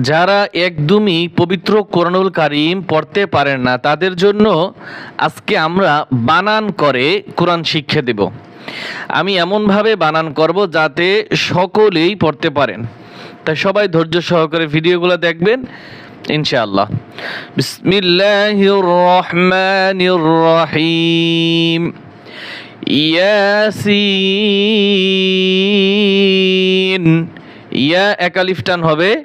যারা একদমই পবিত্র কোরআনুল কারিম পড়তে পারেন না, তাদের জন্য আজকে আমরা বানান করে কোরআন শিক্ষা দেব। আমি এমনভাবে বানান করব যাতে সকলেই পড়তে পারেন। তাই সবাই ধৈর্য সহকারে ভিডিওগুলো দেখবেন, ইনশাআল্লাহ। বিসমিল্লাহির রহমানির রহিম। ইয়াসিন। ইয়া একালিফ টান হবে।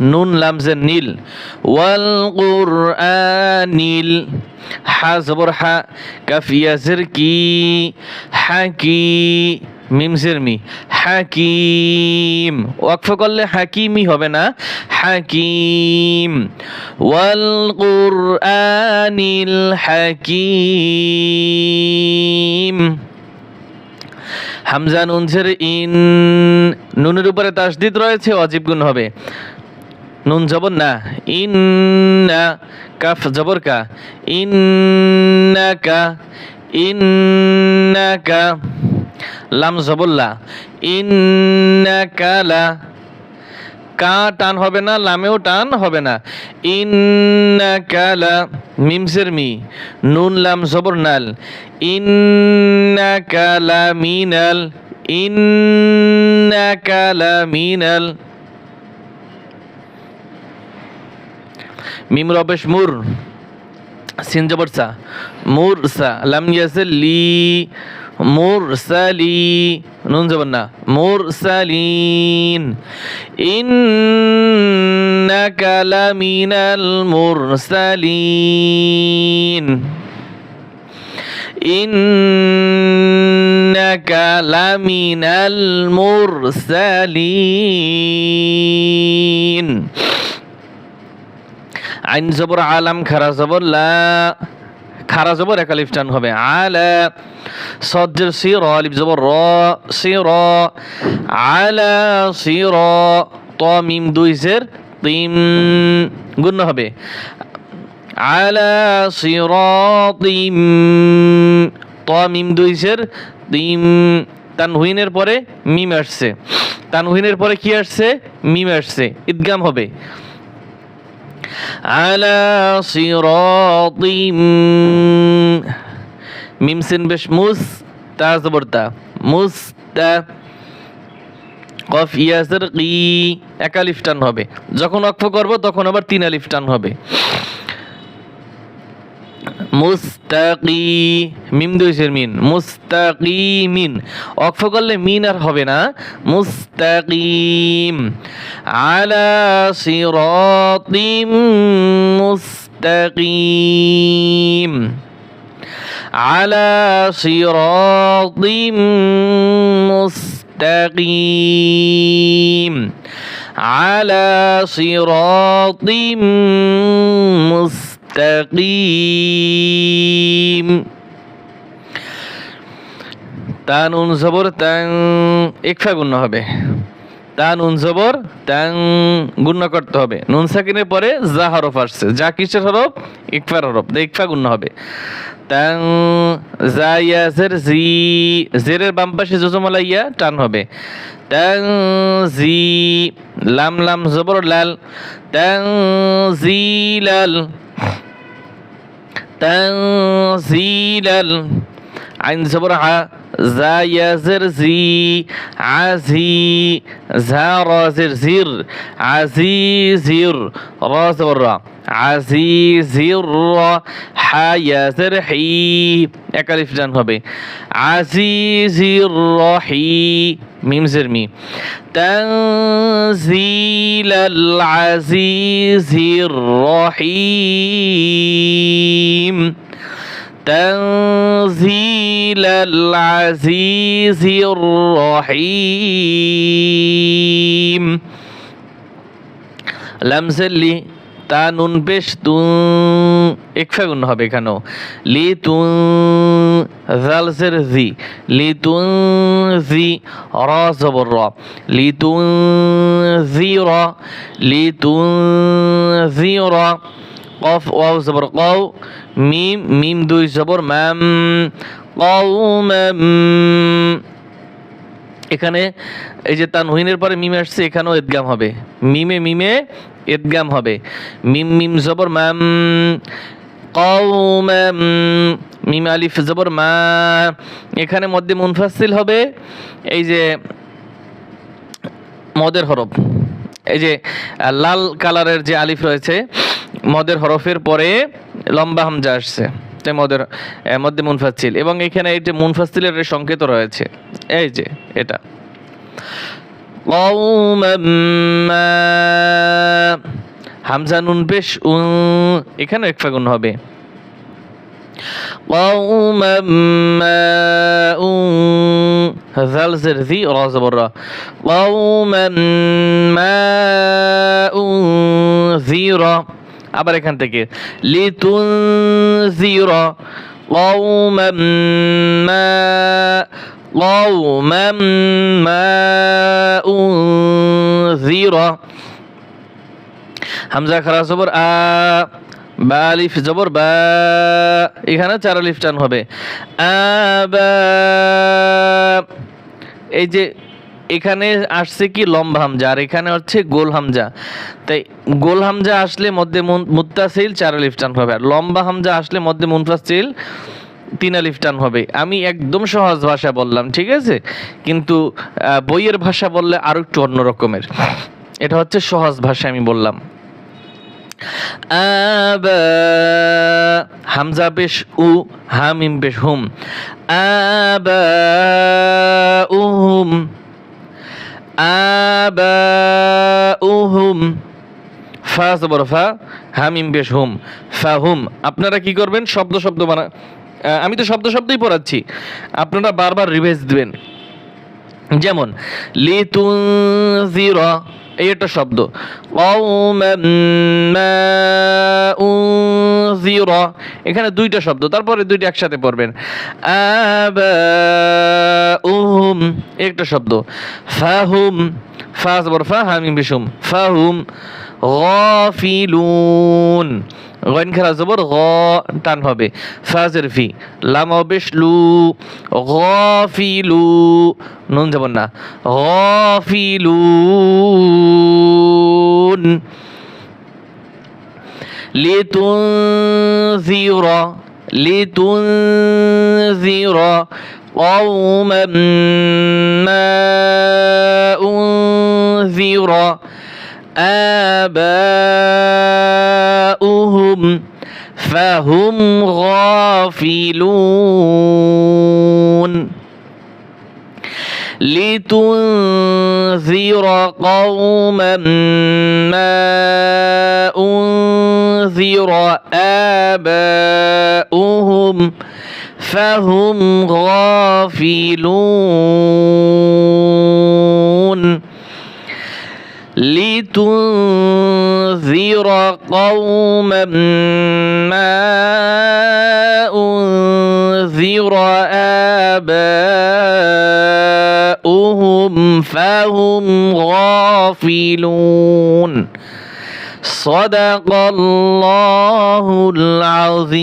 নুন লামজে নীল। ওয়াল কুর আ নীল হা জবর হা কাফিয়াজের কি হাকি মিমসের মি হাকিম। ওয়াকফ করলে হাকিমি হবে না, হাকিম। ওয়াল কুরআনিল হাকিম। হামজা নুনছের ইন, নুনের উপরে তাসদিদ রয়েছে, অজীব গুণ হবে। নুন জবর না। ইন্না কাফ জবর কা। ইন্নাকা ইন্নাকা লাম জবল্লা ইন্নাকালা কা টান হবে না, লামেও টান হবে না। ইন্নাকালা মিমসের মি। নুন, লাম, জবর, নাল। ইন্নাকালা মিনাল ইন্নাকালা মিনাল মিম রবেশ মুর, সিন জবর সা, মুর সা, লাম ইয়াসেল লি মুরসালি নুন জবর না মুরসালিন ইন্নাকা লামিনাল মুরসালিন, ইন্নাকা লামিনাল মুরসালিন। আইন জবর আলাম, খারা জবর, লা, খারা জবর একালিফ টান হবে। আলা, সজ্জের সি র আলিফ জবর র সি র আলা সি র ত, মিম দুই জের তিম গুণ হবে। আলা সিরাতিম ত, মিম দুই জের তিম তানহুইনের পরে মিম আসছে। তানহুইনের পরে কি আসছে? মিম আসছে। ঈদগাম হবে। على صراط মিম সিন বেশ মুস তা জবরতা মুস্তা কফ ইয়াসের কি একা লিফটান হবে যখন অক্ষ করব তখন আবার তিন আলিফ টান হবে মুস্তাকি মিম দুইশের মিন মুস্তাকিমিন অক্ষ করলে মিন আর হবে না মুস্তাকিম আলা সিরাতিম মুস্তাকিম على صراط مستقيم على صراط مستقيم তান উন জবর তাং একফা গুণ্য হবে তান উন জবর তাং গুণ্য করতে হবে নুন সাকিনের পরে যা হরফ আসছে যা কিসের হরফ ইকফার হরফ ইকফা গুণ্য হবে তাং জা ইয়া জের জি জেরের বাম পাশে জজমলা ইয়া টান হবে তাং জি লাম লাম জবর লাল তাং জি লাল تنزيلا عين زبرعه زا يا زرزي عزي زار زرزير عزيزير را زبرعه عزيزير عزيزر عزيزير حا يزر حي একালিফ জান হবে আজিজির রহি মিম জের মি تنزيل العزيز الرحيم تنزيل العزيز الرحيم লামজেল্লি তা নুন পেশ তু একফা গুণ হবে এখানেও। লি তু জালসের জি লি তু জি র জবর র লি তু জি র লি তু জি র, কফ ওয়াও জবর কও, মিম মিম দুই জবর, ম্যাম কওমাম এখানে এই যে তানহুইনের পরে মিমে আসছে, এখানেও এদগাম হবে। মিমে মিমে এদগাম হবে। মিম মিম জবর ম্যাম কওমাম মিম আলিফ জবর মা। এখানে মধ্যে মুনফাসিল হবে, এই যে মদের হরফ। এই যে লাল কালারের যে আলিফ রয়েছে, মদের হরফের পরে লম্বা হামজা আসছে। মদের আহ, মধ্যে মুনফাসিল এবং এখানে এই যে মুনফাসিলের যে সংকেত রয়েছে এই যে এটা قوما ما হামজা নুন পেশ উ এখানে এক ফাগুন হবে قوما ما ذال زر ذي را زبر را قوما ما ذيرا আবার এখান থেকে লিতুনজিরা قوما ما قوما ما أنذر হামজা খারা জবর আ বা আলিফ জবর বা এখানে চার আলিফ টান হবে আবা এই যে এখানে আসছে কি লম্বা হামজা, আর এখানে হচ্ছে গোল হামজা। তাই গোল হামজা আসলে মধ্যে মুত্তাসিল, চার আলিফ টান হবে। আর লম্বা হামজা আসলে মধ্যে মুনফাসিল, তিন আলিফ টান হবে। আমি একদম সহজ ভাষা বললাম, ঠিক আছে? কিন্তু বইয়ের ভাষা বললে আরও একটু অন্য রকমের। এটা হচ্ছে সহজ ভাষা আমি বললাম। হামজা বেশ উ, হামিম বেশ হুম। আবা ফা জবর ফা, হামিম বেশ হুম, ফা হুম। আপনারা কি করবেন? শব্দ শব্দ বানা আমি তো শব্দ, শব্দই পড়াচ্ছি। আপনারা বারবার রিভাইজ দিবেন। যেমন, লিতুনজিরা, এই একটা শব্দ। এখানে দুইটা শব্দ, তারপরে দুইটা একসাথে পড়বেন। একটা শব্দ। ফাহুম ফা জবর ফা, হামিম বিসুম ফাহুম গফিলুন। গইন খেলা জবর গ টান হবে। ফাজের ফি। লাম বেশলু গফিলু। নুন যাব না। গফিলুন। লিতুনজিরা لتنذر قوما ما أنذر آباؤهم فهم غافلون لتنذر قوما ما أنذر آباؤهم فهم غافلون. لتنذر قوما ما أنذر آباؤهم فهم غافلون. صدق الله العظيم